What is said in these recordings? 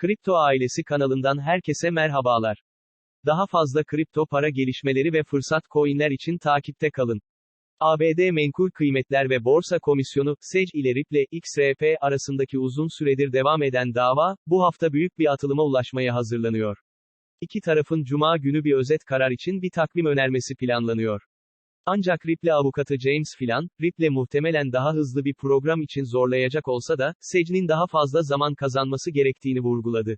Kripto Ailesi kanalından herkese merhabalar. Daha fazla kripto para gelişmeleri ve fırsat coinler için takipte kalın. ABD Menkul Kıymetler ve Borsa Komisyonu, SEC ile Ripple, XRP arasındaki uzun süredir devam eden dava, bu hafta büyük bir atılıma ulaşmaya hazırlanıyor. İki tarafın cuma günü bir özet karar için bir takvim önermesi planlanıyor. Ancak Ripple avukatı James Filan, Ripple muhtemelen daha hızlı bir program için zorlayacak olsa da, SEC'nin daha fazla zaman kazanması gerektiğini vurguladı.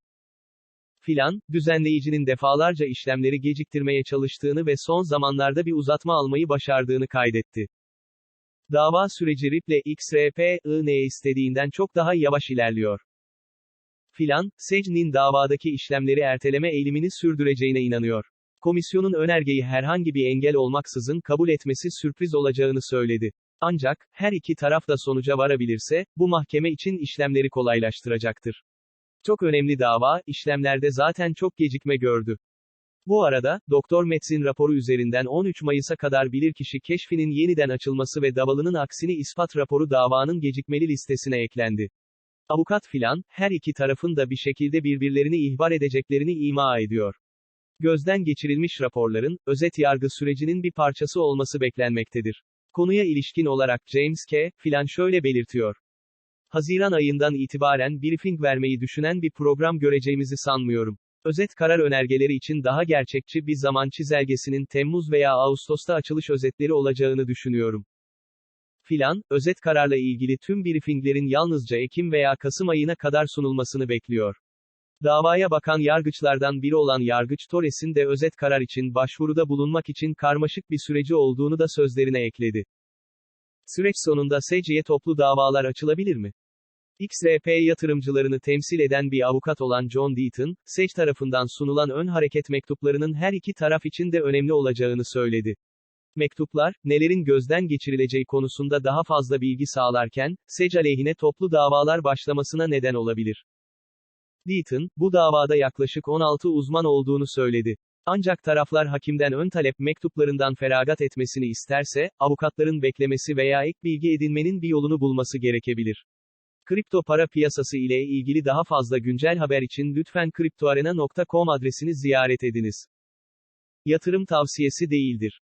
Filan, düzenleyicinin defalarca işlemleri geciktirmeye çalıştığını ve son zamanlarda bir uzatma almayı başardığını kaydetti. Dava süreci Ripple XRP, ne istediğinden çok daha yavaş ilerliyor. Filan, SEC'nin davadaki işlemleri erteleme eğilimini sürdüreceğine inanıyor. Komisyonun önergeyi herhangi bir engel olmaksızın kabul etmesi sürpriz olacağını söyledi. Ancak, her iki taraf da sonuca varabilirse, bu mahkeme için işlemleri kolaylaştıracaktır. Çok önemli dava, işlemlerde zaten çok gecikme gördü. Bu arada, Doktor Metz'in raporu üzerinden 13 Mayıs'a kadar bilirkişi keşfinin yeniden açılması ve davalının aksini ispat raporu davanın gecikmeli listesine eklendi. Avukat filan, her iki tarafın da bir şekilde birbirlerini ihbar edeceklerini ima ediyor. Gözden geçirilmiş raporların, özet yargı sürecinin bir parçası olması beklenmektedir. Konuya ilişkin olarak James K. filan şöyle belirtiyor. Haziran ayından itibaren briefing vermeyi düşünen bir program göreceğimizi sanmıyorum. Özet karar önergeleri için daha gerçekçi bir zaman çizelgesinin Temmuz veya Ağustos'ta açılış özetleri olacağını düşünüyorum. Filan, özet kararla ilgili tüm briefinglerin yalnızca Ekim veya Kasım ayına kadar sunulmasını bekliyor. Davaya bakan yargıçlardan biri olan Yargıç Torres'in de özet karar için başvuruda bulunmak için karmaşık bir süreci olduğunu da sözlerine ekledi. Süreç sonunda SEC'ye toplu davalar açılabilir mi? XRP yatırımcılarını temsil eden bir avukat olan John Deaton, SEC tarafından sunulan ön hareket mektuplarının her iki taraf için de önemli olacağını söyledi. Mektuplar, nelerin gözden geçirileceği konusunda daha fazla bilgi sağlarken, SEC aleyhine toplu davalar başlamasına neden olabilir. Deaton, bu davada yaklaşık 16 uzman olduğunu söyledi. Ancak taraflar hakimden ön talep mektuplarından feragat etmesini isterse, avukatların beklemesi veya ek bilgi edinmenin bir yolunu bulması gerekebilir. Kripto para piyasası ile ilgili daha fazla güncel haber için lütfen kriptoarena.com adresini ziyaret ediniz. Yatırım tavsiyesi değildir.